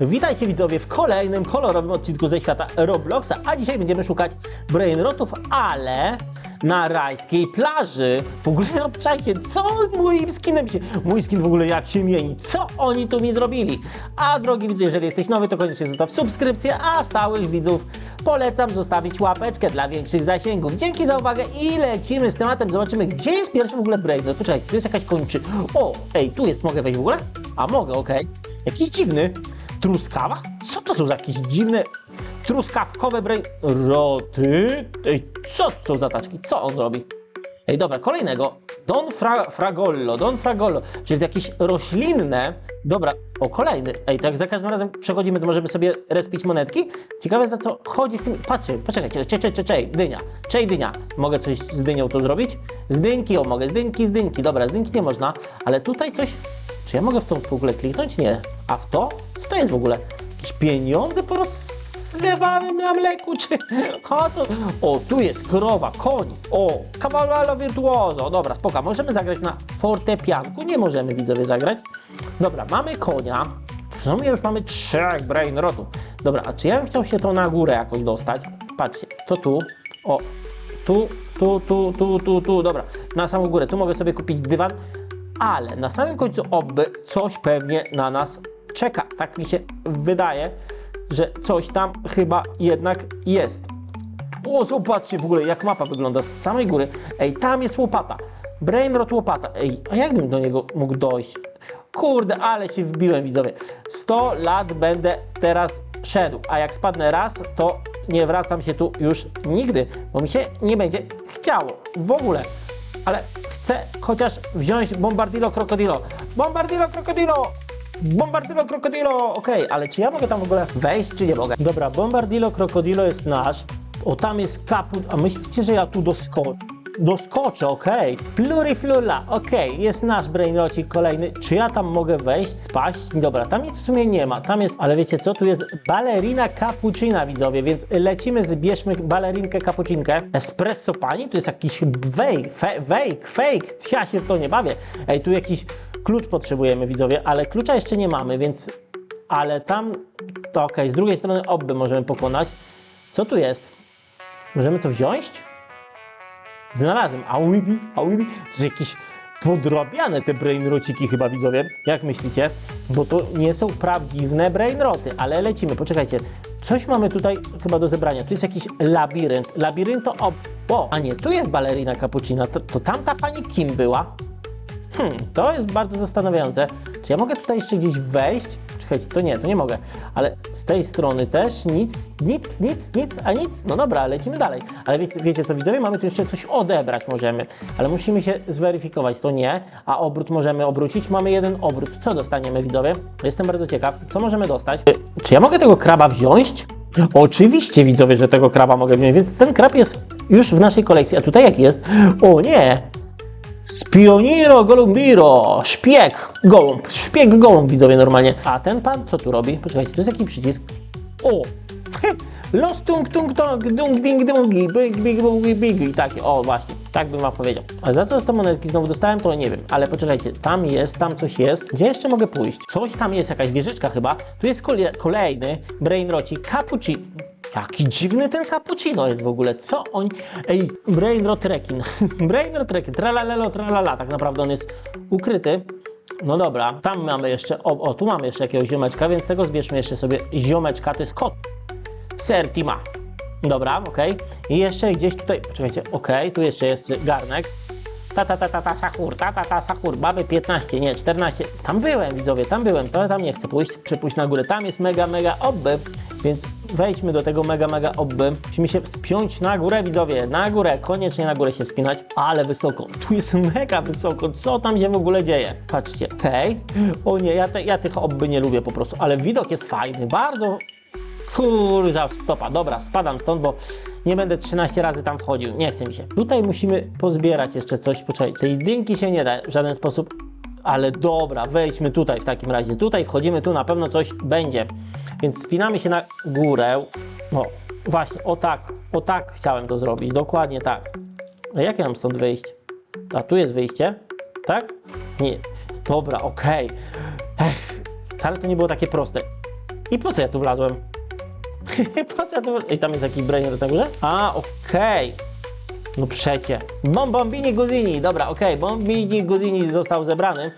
Witajcie widzowie w kolejnym kolorowym odcinku ze świata Robloxa, a dzisiaj będziemy szukać brainrotów, ale na rajskiej plaży. W ogóle obczajcie, co moim skinem się, mój skin w ogóle jak się mieni, co oni tu mi zrobili. A drogi widzu, jeżeli jesteś nowy, to koniecznie zostaw subskrypcję, a stałych widzów polecam zostawić łapeczkę dla większych zasięgów. Dzięki za uwagę i lecimy z tematem, zobaczymy gdzie jest pierwszy w ogóle brainrot. Poczekaj, tu jest jakaś kończy. O, ej, tu jest, mogę wejść w ogóle? A mogę, okej. Jakiś dziwny. Truskawa? Co to są za jakieś dziwne truskawkowe brainroty? Ej, co to są za taczki? Co on robi? Ej, dobra, kolejnego. Don fra, Fragollo, Don Fragollo, czyli jakieś roślinne. Dobra, o kolejny. Ej, tak za każdym razem przechodzimy, to możemy sobie respić monetki. Ciekawe za co chodzi z tym. Patrzcie, poczekajcie, cze, cze, cze, cze, dynia. Czej dynia. Mogę coś z dynią tu zrobić? Z dynki, o mogę, z dynki, z dynki. Dobra, z dynki nie można, ale tutaj coś. Czy ja mogę w to w ogóle kliknąć? Nie. A w to? To jest w ogóle? Jakieś pieniądze porozlewane na mleku, czy o? O, tu jest krowa, koń, o, cavallo virtuoso. Dobra, spoko, możemy zagrać na fortepianku? Nie możemy, widzowie, zagrać. Dobra, mamy konia. W sumie już mamy trzech brainrotów. Dobra, a czy ja bym chciał się to na górę jakoś dostać? Patrzcie, to tu, o, tu, tu, tu, tu, tu, tu, dobra, na samą górę. Tu mogę sobie kupić dywan, ale na samym końcu oby coś pewnie na nas czeka. Tak mi się wydaje, że coś tam chyba jednak jest. O, zobaczcie w ogóle, jak mapa wygląda z samej góry. Ej, tam jest łopata. Brainrot łopata. Ej, a jak bym do niego mógł dojść? Kurde, ale się wbiłem, widzowie. 100 lat będę teraz szedł, a jak spadnę raz, to nie wracam się tu już nigdy, bo mi się nie będzie chciało w ogóle. Ale chcę chociaż wziąć Bombardilo Krokodilo. Bombardilo Krokodilo! Bombardilo Krokodilo! Okej, ale czy ja mogę tam w ogóle wejść, czy nie mogę? Dobra, Bombardilo Krokodilo jest nasz. O, tam jest kaput. A myślicie, że ja tu doskoczę? Doskoczę, okej. Pluriflula, okej, jest nasz brainrocik kolejny. Czy ja tam mogę wejść, spaść? Dobra, tam nic w sumie nie ma. Tam jest, ale wiecie co? Tu jest balerina cappuccina, widzowie, więc lecimy, zbierzmy balerinkę cappuccinkę. Espresso pani? Tu jest jakiś fake, fake, fake. Ja się w to nie bawię. Ej, tu jakiś klucz potrzebujemy, widzowie, ale klucza jeszcze nie mamy, więc... Ale tam... To okej, z drugiej strony obby możemy pokonać. Co tu jest? Możemy to wziąć? Znalazłem. A Wibi, a Wibi. To jest jakieś podrabiane te brainrociki chyba widzowie. Jak myślicie? Bo to nie są prawdziwe brainroty, ale lecimy. Poczekajcie. Coś mamy tutaj chyba do zebrania. Tu jest jakiś labirynt. Labirynto ob... O, a nie, tu jest balerina cappuccina. To, to tamta pani kim była? Hmm, to jest bardzo zastanawiające. Czy ja mogę tutaj jeszcze gdzieś wejść? Czekajcie, to nie, to nie mogę. Ale z tej strony też nic, nic, nic, nic, a nic. No dobra, lecimy dalej. Ale wiecie, wiecie co, widzowie, mamy tu jeszcze coś odebrać możemy. Ale musimy się zweryfikować, to nie. A obrót możemy obrócić. Mamy jeden obrót. Co dostaniemy, widzowie? Jestem bardzo ciekaw. Co możemy dostać? Y, Czy ja mogę tego kraba wziąć? Oczywiście, widzowie, że tego kraba mogę wziąć, więc ten krab jest już w naszej kolekcji. A tutaj jak jest? O nie! Spioniro Golumbiro, szpieg gołąb, szpieg gołąb widzowie normalnie. A ten pan co tu robi? Poczekajcie, to jest jaki przycisk? O! Los tung tung tung dung ding dungi big big big big i takie, o właśnie, tak bym wam powiedział. A za co te monetki znowu dostałem, to nie wiem, ale poczekajcie, tam jest, tam coś jest. Gdzie jeszcze mogę pójść? Coś tam jest, jakaś wieżyczka chyba. Tu jest kole- kolejny brainrocik, cappuccino. Jaki dziwny ten cappuccino jest w ogóle, co oni... Ej, brainrot rekin, brainrot rekin, tralalelo, tralala, tak naprawdę on jest ukryty. No dobra, tam mamy jeszcze, o, o tu mamy jeszcze jakiegoś ziomeczka, więc tego zbierzmy jeszcze sobie ziomeczka, to jest kot. Sertima. Dobra, okej. I jeszcze gdzieś tutaj, poczekajcie, okej, tu jeszcze jest garnek. Ta, ta, ta, ta, ta, sahur, ta, ta, ta, sahur, baby 15, nie, 14. Tam byłem, widzowie, tam byłem, to tam nie chcę pójść, przypuść na górę. Tam jest mega, mega obby, więc wejdźmy do tego mega, mega obby. Musimy się wspiąć na górę, widzowie, na górę, koniecznie na górę się wspinać, ale wysoko. Tu jest mega wysoko, co tam się w ogóle dzieje? Patrzcie, okej. O nie, ja, te, ja tych obby nie lubię po prostu, ale widok jest fajny, bardzo Kurza, stopa. Dobra, spadam stąd, bo nie będę 13 razy tam wchodził. Nie chce mi się. Tutaj musimy pozbierać jeszcze coś. Poczekaj, tej dynki się nie da w żaden sposób. Ale dobra, wejdźmy tutaj w takim razie. Tutaj wchodzimy, tu na pewno coś będzie. Więc spinamy się na górę. O, właśnie, o tak, o tak chciałem to zrobić. Dokładnie tak. A jak ja mam stąd wyjść? A tu jest wyjście? Tak? Nie. Dobra, okej. Ech, Wcale to nie było takie proste. I po co ja tu wlazłem? po co ja tu wlazłem? I tam jest jakiś brainer na górze? A, okej. No przecie. Bom, bombini Guzini. Dobra, okej, bombini Guzini został zebrany.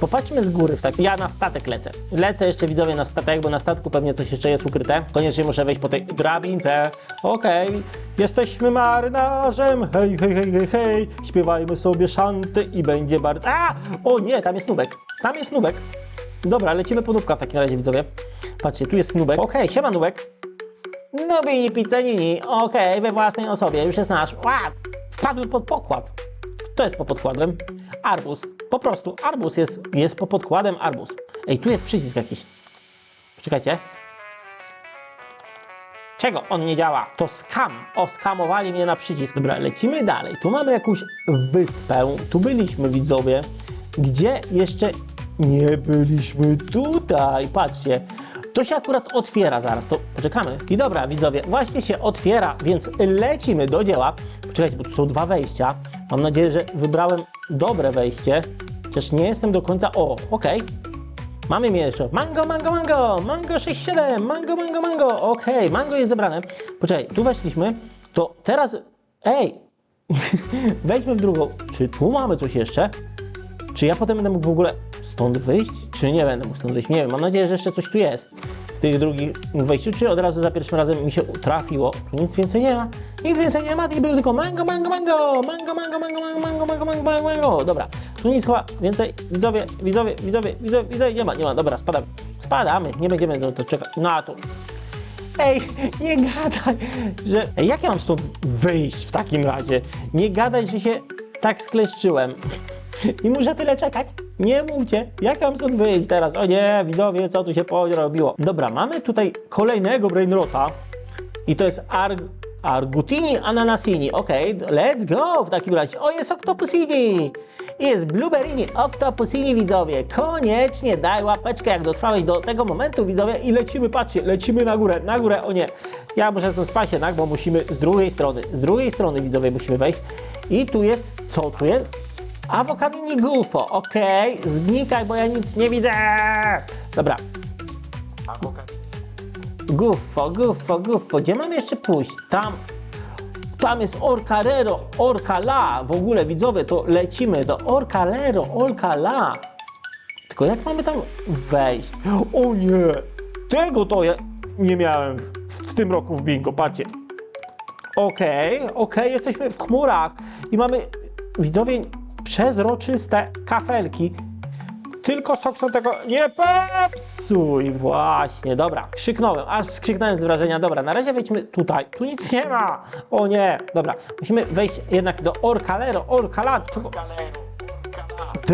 Popatrzmy z góry. Tak. Ja na statek lecę. Lecę jeszcze widzowie na statek, bo na statku pewnie coś jeszcze jest ukryte. Koniecznie muszę wejść po tej drabince. Okej, jesteśmy marynarzem. Hej, hej, hej, hej, hej. Śpiewajmy sobie szanty i będzie bardzo. A! O nie, tam jest nubek. Tam jest nubek. Dobra, lecimy po nubka w takim razie widzowie. Patrzcie, tu jest nubek. Okej, siema nubek. Nubini Pizzanini, okej, we własnej osobie, już jest nasz. Ła! Wpadł pod pokład. Kto jest po podkładem? Arbus. Po prostu, arbus jest, jest po podkładem arbus. Ej, tu jest przycisk jakiś. Poczekajcie. Czego on nie działa? To skam. O, skamowali mnie na przycisk. Dobra, lecimy dalej. Tu mamy jakąś wyspę. Tu byliśmy, widzowie. Gdzie jeszcze nie byliśmy? Tutaj. Patrzcie. To się akurat otwiera zaraz, to poczekamy. I dobra, widzowie, właśnie się otwiera, więc lecimy do dzieła. Poczekajcie, bo tu są dwa wejścia. Mam nadzieję, że wybrałem dobre wejście. Chociaż nie jestem do końca... O, okej. Mamy mieszczo. Mango, mango, mango! Mango 6-7! Mango, mango, mango! Okej, mango jest zebrane. Poczekaj, tu weszliśmy. To teraz... Ej! Wejdźmy w drugą. Czy tu mamy coś jeszcze? Czy ja potem będę mógł w ogóle stąd wyjść? Czy nie będę mógł stąd wyjść? Nie wiem, mam nadzieję, że jeszcze coś tu jest w tych drugich wejściu, czy od razu za pierwszym razem mi się trafiło. Nic więcej nie ma. Nic więcej nie ma, i był tylko mango, mango, mango, mango, mango, mango, mango, mango, mango, mango, mango, mango. Dobra, tu nic chyba więcej. Widzowie, widzowie, widzowie, widzowie, widzowie, nie ma, nie ma. Dobra, spadamy. Spadamy, nie będziemy do to czekać. No a tu. Ej, nie gadaj, że... Ej, jak ja mam stąd wyjść w takim razie? Nie gadaj, że się tak skleszczyłem. I muszę tyle czekać. Nie mówcie, jak mam stąd wyjść teraz? O nie, widzowie, co tu się porobiło? Dobra, mamy tutaj kolejnego brainrota i to jest Ar Argutini Ananasini. Okej, let's go w takim razie. O, jest Octopusini! Jest Blueberryni, Octopusini, widzowie. Koniecznie daj łapeczkę, jak dotrwałeś do tego momentu, widzowie, i lecimy, patrzcie, lecimy na górę, na górę, o nie. Ja muszę stąd spać jednak, bo musimy z drugiej strony, z drugiej strony, widzowie, musimy wejść. I tu jest, co tu jest? Awokadini gufo, okej, znikaj, bo ja nic nie widzę. Dobra, gufo, gufo, gufo, gdzie mam jeszcze pójść? Tam, tam jest Orcarero, Orcala, w ogóle widzowie, to lecimy do Orcalero, Orcala. Tylko jak mamy tam wejść? O nie, tego to ja nie miałem w, tym roku w bingo, patrzcie. Okej, okej, jesteśmy w chmurach i mamy, widzowie, przezroczyste kafelki. Tylko Sokson tego nie popsuj. Właśnie, dobra, krzyknąłem, aż skrzyknąłem z wrażenia. Dobra, na razie wejdźmy tutaj. Tu nic nie ma. O nie, dobra, musimy wejść jednak do Orcalero, Orcala. co-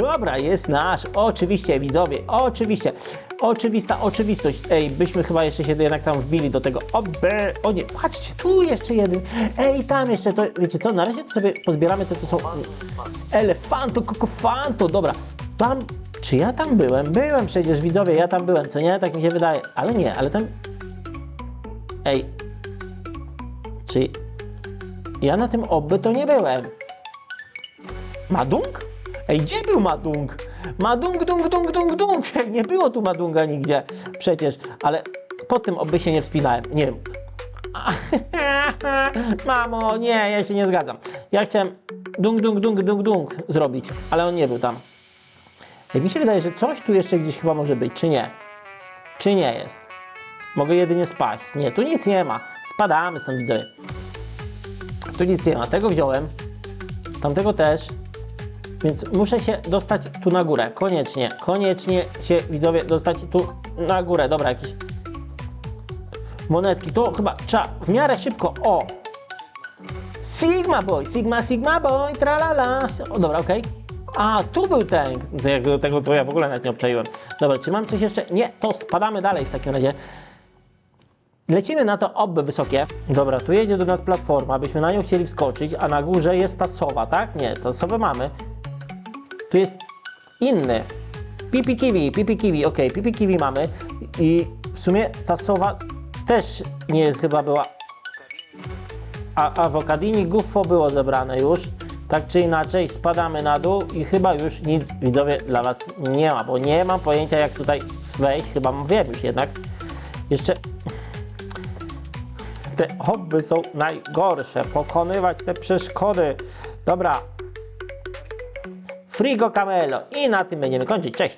Dobra, jest nasz. Oczywiście, widzowie, oczywiście. Oczywista oczywistość. Ej, byśmy chyba jeszcze się jednak tam wbili do tego. Oby. O nie, patrzcie, tu jeszcze jeden. Ej, tam jeszcze to, wiecie co, na razie to sobie pozbieramy to, co są elefanto, kokofanto. Dobra, tam, czy ja tam byłem? Byłem przecież, widzowie, ja tam byłem, co nie? Tak mi się wydaje. Ale nie, ale tam... Ej, czy ja na tym oby to nie byłem? Madung? Ej, gdzie był Madung? Madung, dung, dung, dung, dung. Nie było tu Madunga nigdzie przecież, ale po tym oby się nie wspinałem. Nie wiem. Mamo, nie, ja się nie zgadzam. Ja chciałem dung, dung, dung, dung, dung zrobić, ale on nie był tam. Ej, mi się wydaje, że coś tu jeszcze gdzieś chyba może być, czy nie? Czy nie jest? Mogę jedynie spać. Nie, tu nic nie ma. Spadamy stąd, widzowie. Tu nic nie ma. Tego wziąłem. Tamtego też. Więc muszę się dostać tu na górę. Koniecznie, koniecznie się widzowie dostać tu na górę. Dobra, jakieś monetki. To chyba trzeba w miarę szybko. O! Sigma Boy, Sigma, Sigma Boy, tralala. O, dobra, okej. A, tu był ten. Tego, tego to ja w ogóle nawet nie obczaiłem. Dobra, czy mam coś jeszcze? Nie, to spadamy dalej w takim razie. Lecimy na to obby wysokie. Dobra, tu jedzie do nas platforma, abyśmy na nią chcieli wskoczyć, a na górze jest ta sowa, tak? Nie, to sowę mamy. Tu jest inny. Pipi kiwi, pipi kiwi, ok, pipi kiwi mamy. I w sumie ta sowa też nie jest chyba była. A awokadini gufo było zebrane już. Tak czy inaczej, spadamy na dół i chyba już nic widzowie dla Was nie ma, bo nie mam pojęcia jak tutaj wejść. Chyba wiem już jednak. Jeszcze te hobby są najgorsze. Pokonywać te przeszkody. Dobra. Frigo Camelo. I na tym będziemy kończyć. Cześć.